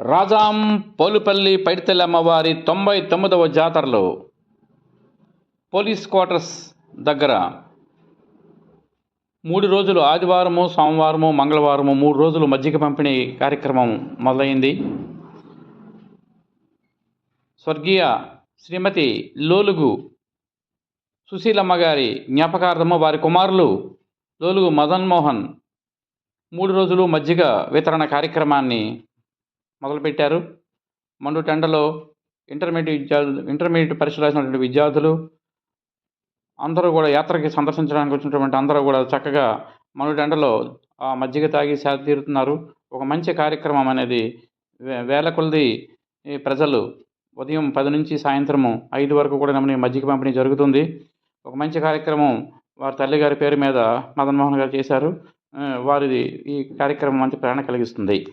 రాజాం పోలుపల్లి పైడితల్లి అమ్మవారి తొంభై తొమ్మిదవ జాతరలో పోలీస్ క్వార్టర్స్ దగ్గర మూడు రోజులు ఆదివారము సోమవారము మంగళవారము మూడు రోజులు మజ్జిగ పంపిణీ కార్యక్రమం మొదలైంది. స్వర్గీయ శ్రీమతి లోలుగు సుశీలమ్మ గారి జ్ఞాపకార్థము వారి కుమారులు లోలుగు మదన్మోహన్ మూడు రోజులు మజ్జిగ వితరణ కార్యక్రమాన్ని మొదలుపెట్టారు. మండు టెండలో ఇంటర్మీడియట్ విద్యార్థులు ఇంటర్మీడియట్ పరీక్షలు రాసినటువంటి విద్యార్థులు అందరూ కూడా యాత్రకి సందర్శించడానికి వచ్చినటువంటి అందరూ కూడా చక్కగా మండు టెండలో ఆ మజ్జిగ తాగి సేద తీరుతున్నారు. ఒక మంచి కార్యక్రమం అనేది వే- వేల కొలది ప్రజలు ఉదయం పది నుంచి సాయంత్రము ఐదు వరకు కూడా నమ్మని మజ్జిగ పంపిణీ జరుగుతుంది. ఒక మంచి కార్యక్రమం వారి తల్లిగారి పేరు మీద మదన్ మోహన్ గారు చేశారు. వారిది ఈ కార్యక్రమం మంచి ప్రేరణ కలిగిస్తుంది.